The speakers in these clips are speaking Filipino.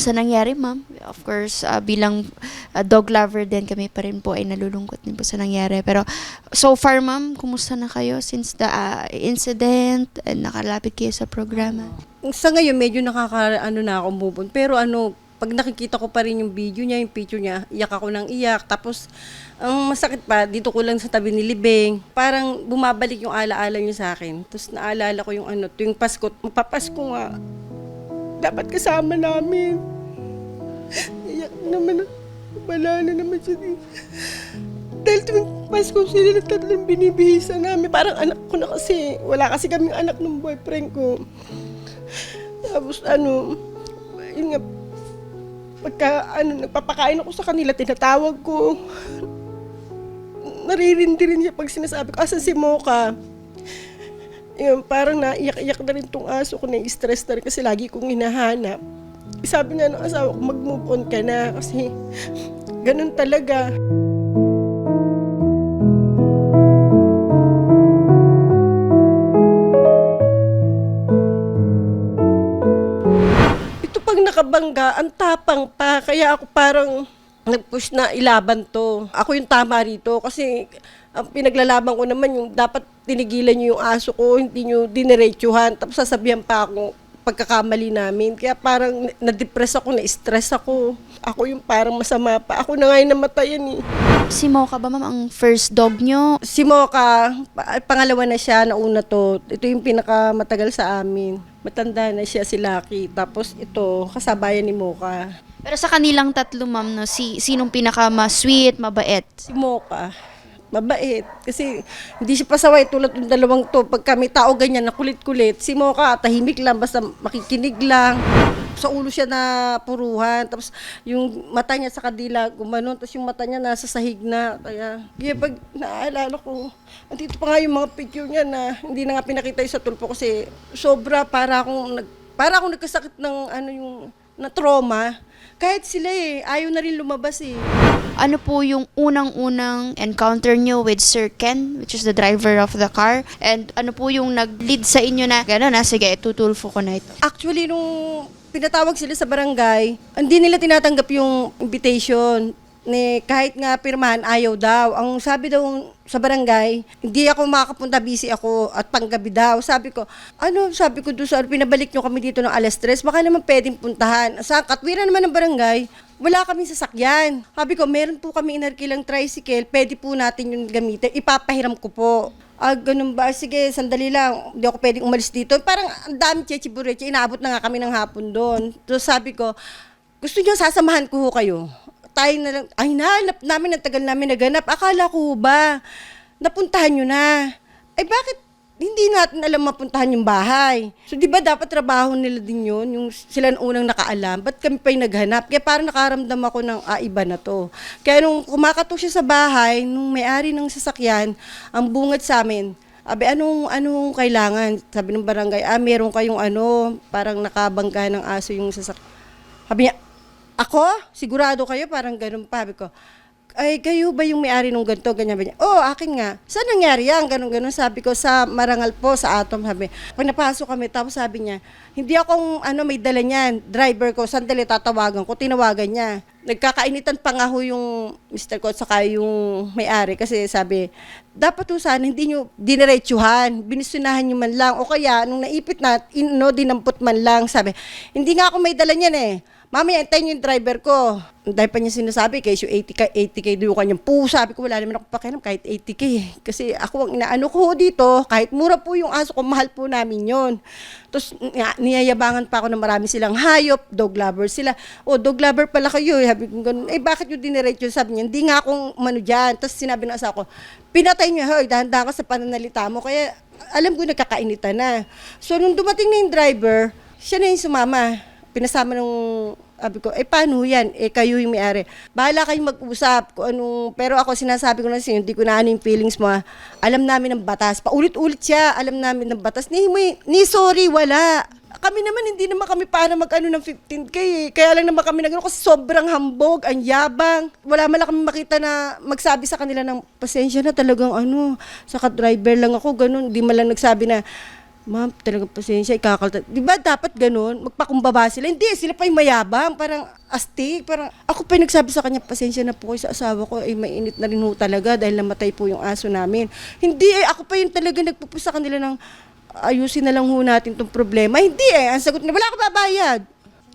sa nangyari, ma'am. Of course, ah, bilang ah, dog lover din kami pa rin po ay nalulungkot din po sa nangyari. Pero so far, ma'am, kumusta na kayo since the ah, incident and nakalapit kayo sa programa? Sa ngayon, medyo nakaka, ano na ako move. Pero ano, pag nakikita ko pa rin yung video niya, yung picture niya, iyak ako ng iyak. Tapos, ang masakit pa, dito ko lang sa tabi ni Libeng, parang bumabalik yung alaala niya sa akin. Tapos naalala ko yung ano, tuwing Pasko, mapapasko nga. Dapat kasama namin. Iyak naman. Wala na naman siya dito. Dahil tuwing Pasko, sila na tatlong binibihisa namin. Parang anak ko na kasi. Wala kasi kaming anak ng boyfriend ko. Tapos ano, yun nga, pagka ano, nagpapakain ako sa kanila, tinatawag ko. Naririndi rin siya pag sinasabi ko, asan si Mocha? Yun, parang naiyak-iyak na rin tong aso ko, na-stress na rin kasi lagi kong hinahanap. Sabi nga ng asawa ko, mag-move on ka na kasi ganun talaga. Ito pag nakabangga, ang tapang pa. Kaya ako parang nag-push na ilaban to. Ako yung tama rito kasi ang pinaglalaban ko naman yung dapat tinigilan nyo yung aso ko, hindi nyo diniretsuhan. Tapos sasabihan pa ako pagkakamali namin. Kaya parang na-depress ako, na-stress ako. Ako yung parang masama pa. Ako na nga yung namatayan eh. Si Mocha ba, ma'am, ang first dog nyo? Si Mocha, pa- pangalawa na siya, nauna to. Ito yung pinakamatagal sa amin. Matanda na siya si Lucky. Tapos ito, kasabayan ni Mocha. Pero sa kanilang tatlo, ma'am, no, si, sinong pinaka sweet, mabait? Si Mocha, mabait. Kasi hindi siya pasaway tulad ng dalawang to. Pag kami tao ganyan na kulit-kulit, si Mocha tahimik lang, basta makikinig lang. Sa ulo siya na puruhan. Tapos yung mata niya sa kadila, gumanon. Tapos yung mata niya nasa sahig na. Kaya, kaya pag naaalala ko, andito pa nga yung mga picture niya na hindi na nga pinakita yung sa tulpo kasi sobra para akong nag, para akong nagkasakit ng ano yung na trauma. Kahit sila eh, ayaw na rin lumabas eh. Ano po yung unang-unang encounter nyo with Sir Ken, which is the driver of the car? And ano po yung nag-lead sa inyo na, gano'n na, sige, tutulfo ko na ito. Actually, nung pinatawag sila sa barangay, hindi nila tinatanggap yung invitation. Ni, kahit nga pirmahan, ayaw daw. Ang sabi daw sa barangay, hindi ako makakapunta, busy ako at panggabi daw. Sabi ko, ano, sabi ko doon sa, pinabalik nyo kami dito ng alas 3, baka naman pwedeng puntahan. Sa katwiran naman ng barangay, wala kami sasakyan. Sabi ko, meron po kami inarkilang tricycle, pwede po natin yung gamitin. Ipapahiram ko po. Ah, ganun ba? Sige, sandali lang. Hindi ako pwedeng umalis dito. Parang ang dami chechi bureche. Inaabot na nga kami ng hapon doon. So sabi ko, gusto niyo sasamahan ko kayo. Tayo na lang. Ay, nahanap namin. Ang tagal namin naganap. Akala ko ba, napuntahan nyo na. Ay, bakit hindi natin alam mapuntahan yung bahay. So, di ba dapat trabaho nila din yun, yung sila ang unang nakaalam. Ba't kami pa yung naghanap? Kaya parang nakaramdam ako ng, ah, iba na to. Kaya nung kumakato siya sa bahay, nung may-ari ng sasakyan, ang bungad sa amin, Abe, anong, anong kailangan? Sabi ng barangay, ah, meron kayong ano, parang nakabangga ng aso yung sasakyan. Sabi niya, ako? Sigurado kayo? Parang ganun pa. Sabi ko, ay, kayo ba yung may-ari nung ganito? Ganyan ba? Oo, oh, akin nga. Saan nangyari yan? Ganun, ganun. Sabi ko, sa Marangal po, sa Atom. Sabi, pag napasok kami, tapos sabi niya, hindi akong, ano, may dala niyan. Driver ko, sandali, tatawagan ko. Tinawagan niya. Nagkakainitan pa nga ho yung Mr. ko saka yung may-ari. Kasi sabi, dapat ho sana hindi nyo diniretsuhan. Binisunahan nyo man lang. O kaya, nung naipit na, in, no, dinampot man lang. Sabi, hindi nga ako may dala niyan eh. Mami, antayin yung driver ko. Dahil pa niya sinasabi, yung 80K, 80K doon kanyang po. Sabi ko, wala naman ako pakialam kahit 80K. eh. Kasi ako ang inaano ko dito, kahit mura po yung aso ko, mahal po namin yon. Tapos niya- niyayabangan pa ako na marami silang hayop, dog lover sila. O, dog lover pala kayo. eh. Sabi ko ganun, eh bakit yung diniretso? Sabi niya, hindi nga akong mano dyan. Tapos sinabi ng asawa ko, pinatay niyo, hoy, dahan-dahan ka sa pananalita mo. Kaya alam ko nagkakainitan na. So, nung dumating na yung driver, siya na yung sumama pinasama nung sabi ko, eh paano yan? Eh kayo yung may-ari. Bahala kayong mag-usap kung anong, pero ako sinasabi ko na sa hindi ko na ano yung feelings mo. Alam namin ng batas. Paulit-ulit siya, alam namin ng batas. Ni, may- ni sorry, wala. Kami naman, hindi naman kami para mag-ano ng 15K eh. Kaya lang naman kami nag kasi sobrang hambog, ang yabang. Wala man lang kami makita na magsabi sa kanila ng pasensya na talagang ano, sa driver lang ako, ganun. Di man lang nagsabi na, Ma'am, talagang pasensya, ikakalta. Di ba dapat ganun? Magpakumbaba sila. Hindi, sila pa yung mayabang. Parang astig. Parang, ako pa yung nagsabi sa kanya, pasensya na po kayo sa asawa ko. Eh, mainit na rin ho talaga dahil namatay po yung aso namin. Hindi eh, ako pa yung talaga nagpupo sa kanila ng ayusin na lang ho natin tong problema. Hindi eh, ang sagot na, wala ako babayad.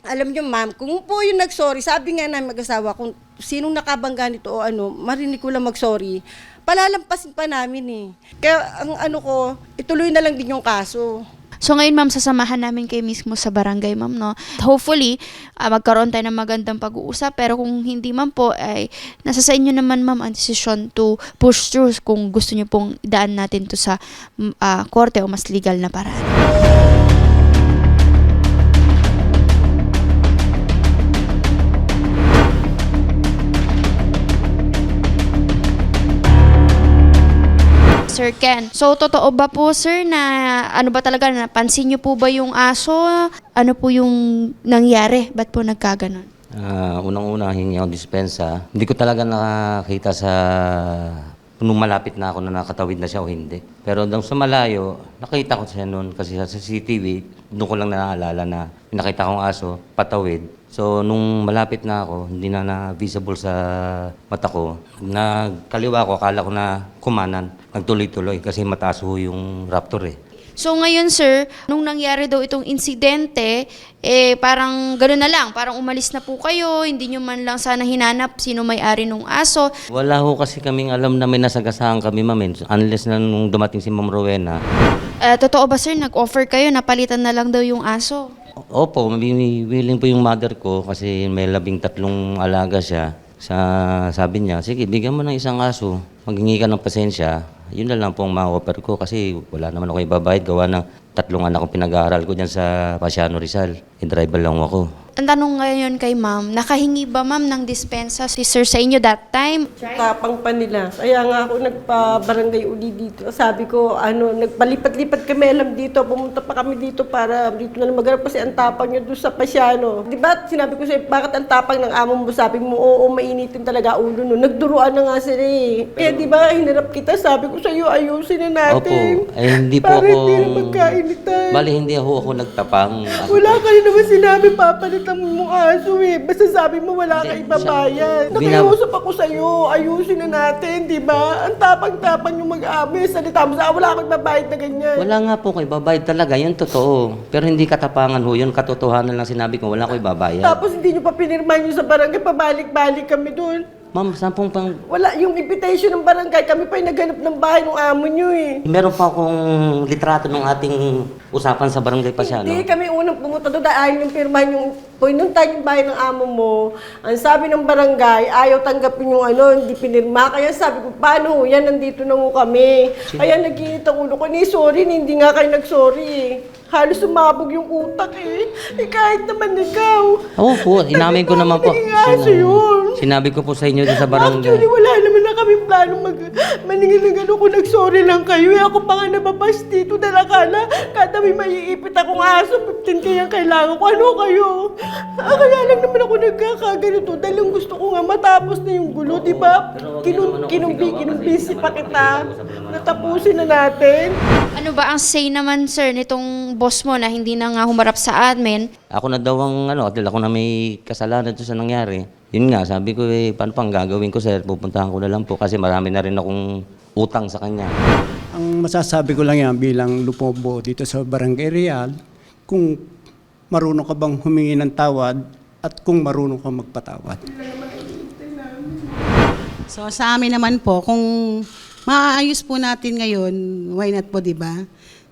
Alam niyo ma'am, kung po yung nag-sorry, sabi nga namin mag-asawa, kung sinong nakabangga nito o ano, marinig ko lang mag-sorry, palalampasin pa namin eh. Kaya ang ano ko, ituloy na lang din yung kaso. So ngayon ma'am, sasamahan namin kayo mismo sa barangay ma'am, no? Hopefully, ah, magkaroon tayo ng magandang pag-uusap. Pero kung hindi man po, ay nasa sa inyo naman ma'am ang decision to push through kung gusto nyo pong daan natin to sa ah, korte o mas legal na paraan. Sir Ken. So, totoo ba po, sir, na ano ba talaga, napansin niyo po ba yung aso? Ano po yung nangyari? Ba't po nagkaganon? Ah, unang-una hingi ako dispensa. Hindi ko talaga nakakita sa nung malapit na ako na nakatawid na siya o hindi. Pero doon sa malayo, nakita ko siya noon kasi sa CCTV, doon ko lang naalala na nakita kong aso, patawid. So, nung malapit na ako, hindi na na-visible sa mata ko, nagkaliwa ko, akala ko na kumanan. Nagtuloy-tuloy kasi mataas ho yung raptor eh. So, ngayon, sir, nung nangyari daw itong insidente, eh, parang gano'n na lang. Parang umalis na po kayo, hindi nyo man lang sana hinanap sino may-ari nung aso. Wala ho kasi kaming alam na may nasagasaan kami, ma'am. eh. Unless na nung dumating si Ma'am Rowena. Eh, totoo ba, sir, nag-offer kayo, napalitan na lang daw yung aso? Opo, may- willing po yung mother ko kasi may labing tatlong alaga siya. Sa, sabi niya, sige, bigyan mo ng isang aso. Maghingi ka ng pasensya. Yun na lang po ang ma-offer ko kasi wala naman ako ibabayad. Gawa ng tatlong anak ko pinag-aaral ko dyan sa Pasiano Rizal. I-driver lang ako. Ang tanong ngayon kay ma'am, nakahingi ba ma'am ng dispensa si sir sa inyo that time? Tapang pa nila. Kaya nga ako nagpa-barangay uli dito. Sabi ko, ano, nagpalipat-lipat kami alam dito. Pumunta pa kami dito para dito na lang maghanap kasi ang tapang niya doon sa Pasiano. Di ba, sinabi ko sa'yo, bakit ang tapang ng amo mo? Sabi mo, oo, mainitin talaga ulo no. Nagduruan na nga sila eh. Kaya di ba, hinarap kita. Sabi ko sa'yo, ayusin na natin. Opo, ay hindi po Para ako... hindi na magkainitan. Bali, hindi ako, ako nagtapang. Ako- Wala ka rin naman sinabi, papalitan mo mong aso eh. Basta sabi mo wala ka Hindi, ibabayad. siya- Nakiusap ako sa'yo, ayusin na natin, di ba? Ang tapang-tapang yung mag-aabi, salita mo sa wala akong ibabayad na ganyan. Wala nga po ko ibabayad talaga, yun totoo. Pero hindi katapangan ho yun, katotohanan lang sinabi ko, wala ko ibabayad. Tapos hindi nyo pa pinirman yung sa barangay, pabalik-balik kami doon. Ma'am, saan pong pang... Wala yung invitation ng barangay, kami pa yung naghanap ng bahay ng amo nyo eh. Meron pa akong litrato ng ating usapan sa barangay Pasiano. Hindi kami unang pumunta doon dahil ayaw yung pirmahan yung pinunta yung bahay ng amo mo. Ang sabi ng barangay, ayaw tanggapin yung ano, hindi pinirma. Kaya sabi ko, paano ho yan, nandito na ho kami. Kaya nag-iinit ang ulo ko, ni sorry, hindi nga kayo nag-sorry eh. Halos sumabog yung utak eh. Eh kahit naman ikaw. Oo po, inamin ko naman po. Aso yun. Sinabi ko po sa inyo doon sa Actually, barangay. wala naman na kami planong mag maningin ng ano kung nag-sorry lang kayo. Eh, ako pa nga nababas dito dahil akala kada may maiipit akong aso, 15 kaya kailangan ko. Ano kayo? Ah, kaya lang naman ako nagkakaganito dahil ang gusto ko nga matapos na yung gulo, di ba? Pero wag Kinum, niyo naman ako kinumbi, sigawan kinumbisi pa kita. naman ako. Natapusin na natin. Ano ba ang say naman sir nitong boss mo na hindi na nga humarap sa admin? Ako na daw ang ano, dahil ako na may kasalanan doon sa nangyari. Yun nga, sabi ko eh, paano pang gagawin ko sir? Pupuntahan ko na lang po kasi marami na rin akong utang sa kanya. Ang masasabi ko lang yan bilang lupobo dito sa Barangay Real, kung marunong ka bang humingi ng tawad at kung marunong ka magpatawad. So sa amin naman po, kung maayos po natin ngayon, why not po, di ba?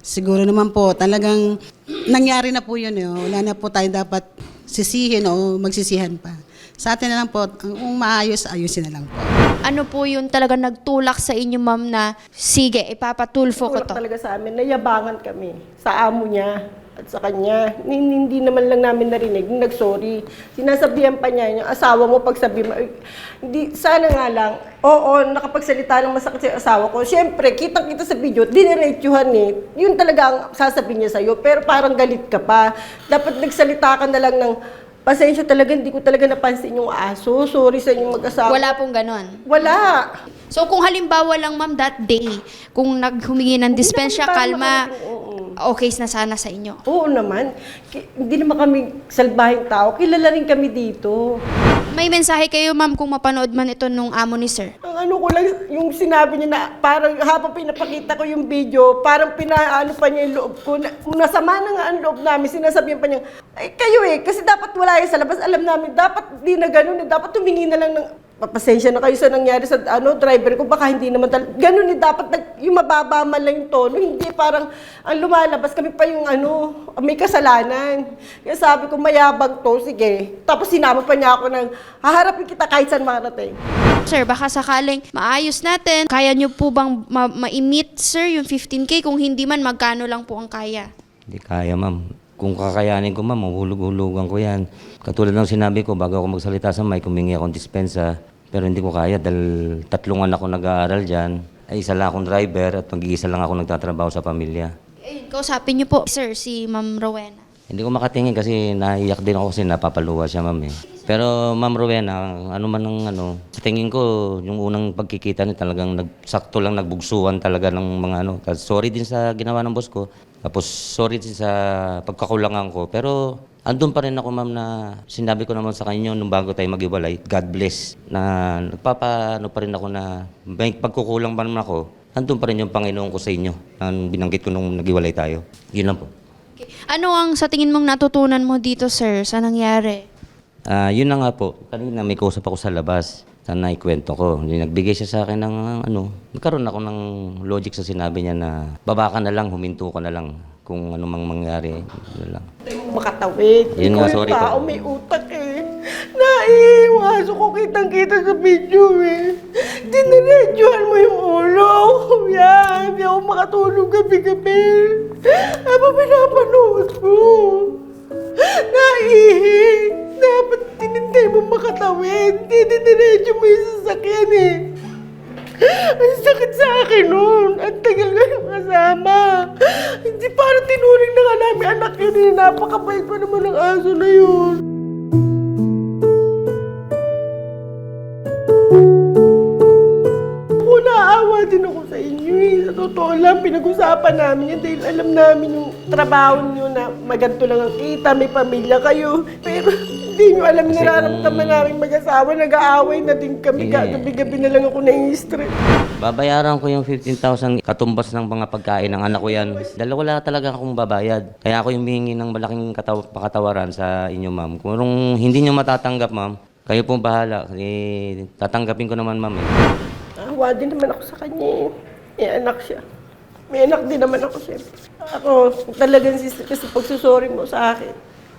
Siguro naman po, talagang nangyari na po yun. Eh. Wala na po tayo dapat sisihin o magsisihan pa. Sa atin na lang po, kung maayos, ayusin na lang po. Ano po yung talaga nagtulak sa inyo ma'am na sige, ipapatulfo ko Tulak to? talaga sa amin, nayabangan kami sa amo niya at sa kanya. Ni- Hindi naman lang namin narinig, nung nag-sorry. Sinasabihan pa niya, yung asawa mo pagsabi mo, "Ay, hindi, sana nga lang, oo, nakapagsalita ng masakit sa asawa ko. Siyempre, kitang-kita sa video, diniretsuhan eh. Yun talaga ang sasabihin niya sa'yo, pero parang galit ka pa. Dapat nagsalita ka na lang ng, pasensya talaga, hindi ko talaga napansin yung aso. Sorry sa inyong mag-asawa. Wala pong ganon. Wala. So kung halimbawa lang ma'am that day, kung naghumingi ng namin kalma, okay na sana sa inyo. Oo naman. Ki- hindi naman kami salbahing tao. Kilala rin kami dito. May mensahe kayo, ma'am, kung mapanood man ito nung amo ni sir. Ang ano ko lang, yung sinabi niya na parang habang pinapakita ko yung video, parang pinaano pa niya yung loob ko. Na, nasama na nga ang loob namin, sinasabihan pa niya, ay kayo eh, kasi dapat wala yan sa labas. Alam namin, dapat di na ganun eh, dapat tumingi na lang ng, papasensya na kayo sa nangyari sa ano driver ko, baka hindi naman tal- ganun eh, dapat nag, yung mababa man lang yung tono, hindi parang ang lumalabas kami pa yung ano, may kasalanan. Kaya sabi ko, mayabang to, sige. Tapos sinama pa niya ako ng, haharapin kita kahit saan marating. Sir, baka sakaling maayos natin. Kaya nyo po bang ma- ma-meet, sir, yung 15K? Kung hindi man, magkano lang po ang kaya? Hindi kaya, ma'am. Kung kakayanin ko, ma'am, mahulog-hulugan ko yan. Katulad ng sinabi ko, bago ako magsalita sa mic, humingi akong dispensa. Pero hindi ko kaya dahil tatlong anak ko nag-aaral dyan. Ay isa lang akong driver at mag-iisa lang ako nagtatrabaho sa pamilya. Ayun, kausapin nyo po, sir, si Ma'am Rowena. Hindi ko makatingin kasi naiyak din ako kasi napapaluwa siya, ma'am eh. Pero ma'am Rowena, ano man ang ano, sa tingin ko, yung unang pagkikita niya talagang nagsakto lang, nagbugsuan talaga ng mga ano. Sorry din sa ginawa ng boss ko. Tapos sorry din sa pagkakulangan ko. Pero andun pa rin ako, ma'am, na sinabi ko naman sa kanya nung bago tayo mag-iwalay, God bless, na nagpapa, ano pa rin ako na may pagkukulang pa naman ako, andun pa rin yung Panginoon ko sa inyo, na binanggit ko nung nag-iwalay tayo. Yun lang po. Okay. Ano ang sa tingin mong natutunan mo dito, sir, sa nangyari? Ah, yun na nga po. Kanina may kausap ako sa labas. Sana naikwento ko. Hindi nagbigay siya sa akin ng ano. Nagkaroon ako ng logic sa sinabi niya na baba ka na lang, huminto ka na lang. Kung ano mang mangyari. Ano lang. makatawid. Yun Ikaw nga, sorry tao, po. may utak eh. Naiiwaso ko kitang-kita sa video eh. Diniredyohan mo yung ulo. Yan, hindi ako makatulog gabi-gabi. Ano pinapanood diniredyo mo yung sasakyan eh. Ang sakit sa akin nun. Ang tagal na yung kasama. Hindi parang tinuring na nga namin anak yun eh. Napakabait pa naman ng aso na yun. Totoo lang, pinag-usapan namin yan dahil alam namin yung trabaho niyo na maganto lang ang kita, may pamilya kayo. Pero hindi nyo alam Kasi nararamdaman kung- namin mag-asawa, nag-aaway na din kami. Sige. Gabi-gabi na lang ako na-stress. Babayaran ko yung 15,000 katumbas ng mga pagkain ng anak ko yan. Dahil wala talaga akong babayad. Kaya ako yung humingi ng malaking kataw- pakatawaran sa inyo, ma'am. Kung hindi nyo matatanggap, ma'am, kayo pong bahala. Eh, tatanggapin ko naman, ma'am. Eh. Awa din naman ako sa kanya eh. May anak siya. May anak din naman ako siyempre. Ako, talagang sis, kasi pagsusori mo sa akin,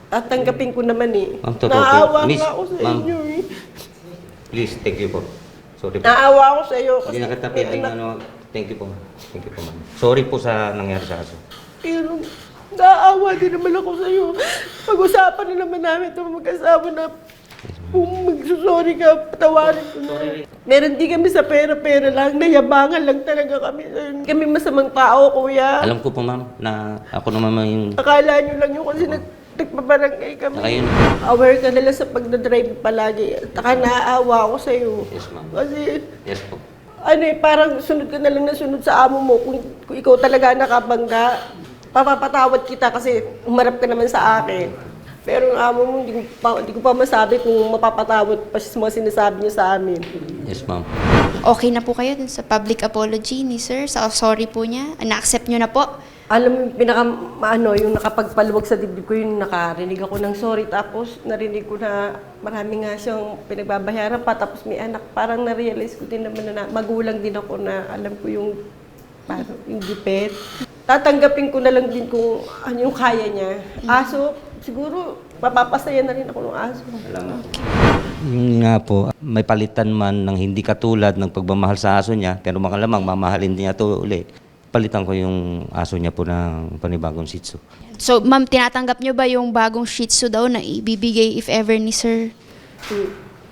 tatanggapin ko naman eh. Ma'am, totoo po. Naawa Miss, nga ako sa ma'am. inyo eh. Please, thank you po. Sorry po. Naawa ako sa iyo kasi Hindi na kita may pwedeng anak. ano. Thank you po. ma'am. Thank you po, ma'am. Sorry po sa nangyari sa aso. Pero naawa din naman ako sa iyo. Pag-usapan na naman namin ito mag-asawa na kung magsusorry ka, patawarin ko na. Meron di kami sa pera-pera lang, nayabangan lang talaga kami. Kami masamang tao, kuya. Alam ko po, ma'am, na ako naman yung... Akala nyo lang yun kasi nag nagpabarangay kami. Saka yun. Aware ka nila sa pagdadrive palagi. Taka naaawa ako sa'yo. Yes, ma'am. Kasi, Yes po. ano eh, parang sunod ka na lang na sunod sa amo mo. Kung, kung ikaw talaga nakabangga, papapatawad kita kasi umarap ka naman sa akin. Pero ang amo mo, hindi ko pa, hindi ko pa masabi kung mapapatawad pa siya sa mga sinasabi niya sa amin. Yes, ma'am. Okay na po kayo dun sa public apology ni sir? Sa sorry po niya? Na-accept nyo na po? Alam mo, yung pinaka, ano, yung nakapagpaluwag sa dibdib ko, yung nakarinig ako ng sorry. Tapos, narinig ko na marami nga siyang pinagbabayaran pa. Tapos, may anak. Parang na-realize ko din naman na, magulang din ako na alam ko yung, parang, yung gipit. Tatanggapin ko na lang din kung ano yung kaya niya. Aso, siguro, mapapasaya na rin ako ng aso. Salamat. Yun nga po, may palitan man ng hindi katulad ng pagmamahal sa aso niya, pero makalamang mamahalin niya ito uli. Palitan ko yung aso niya po ng panibagong Shih Tzu. So, ma'am, tinatanggap nyo ba yung bagong Shih Tzu daw na ibibigay if ever ni sir?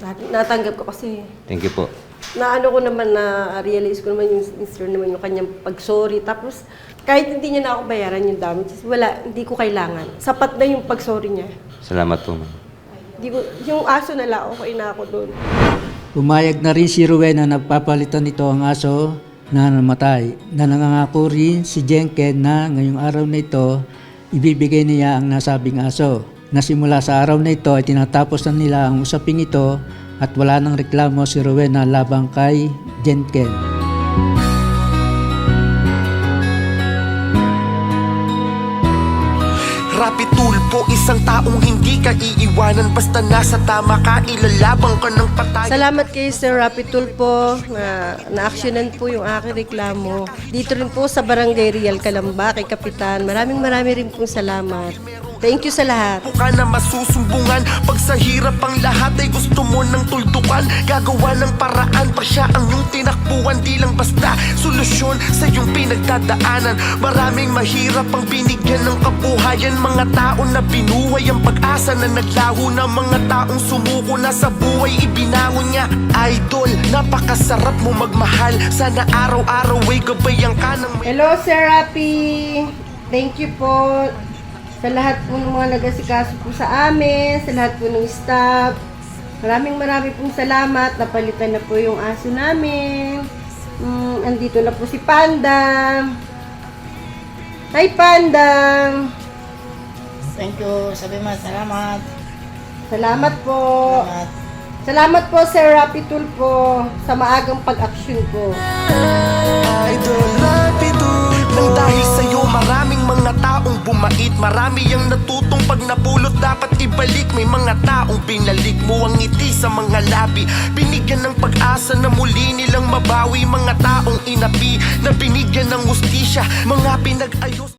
Nat- Natanggap ko kasi Thank you po. Na ano ko naman na realize ko naman yung sister naman yung kanyang pag-sorry. Tapos kahit hindi niya na ako bayaran yung damages, wala, hindi ko kailangan. Sapat na yung pag-sorry niya. Salamat po, ma'am. Hindi ko, yung aso na lang, okay na ako doon. Pumayag na rin si Rowena na papalitan nito ang aso na namatay na nangangako rin si Jenken na ngayong araw na ito ibibigay niya ang nasabing aso na simula sa araw na ito ay tinatapos na nila ang usaping ito at wala nang reklamo si Rowena labang kay Jenken. Rapi tulpo, isang taong hindi ka iiwanan Basta nasa tama ka, ilalabang ka ng patay Salamat kay Sir Rapi Tulpo na na-actionan po yung aking reklamo. Dito rin po sa Barangay Real Calamba kay Kapitan. Maraming marami rin pong salamat. Thank you sa lahat. ka na masusumbungan. Pag sa hirap ang lahat ay gusto mo ng tuldukan. Gagawa ng paraan pa siya ang iyong tinakbuhan. Di lang basta solusyon sa iyong pinagdadaanan. Maraming mahirap ang binigyan ng kabuhayan. Mga tao na binuhay ang pag-asa na naglaho na Mga taong sumuko na sa buhay ibinangon niya. Idol, napakasarap mo magmahal. Sana araw-araw ay gabayan ka ng may Hello, Sir Rapi. Thank you po sa lahat po ng mga nagasikaso po sa amin, sa lahat po ng staff. Maraming maraming pong salamat. Napalitan na po yung aso namin. Mm, andito na po si Panda. Hi, Panda. Thank you. Sabi mo, salamat. Salamat po. Salamat. Salamat po, Sir Rapi Tulpo, sa maagang pag-action ko. Idol Rapitul Nang dahil sa'yo maraming taong bumait. Marami ang natutong pag napulot. Dapat ibalik May mga taong binalik mo ang ngiti sa mga labi. Binigyan ng pag-asa na muli nilang mabawi. Mga taong inapi na binigyan ng ustisya. Mga pinag-ayos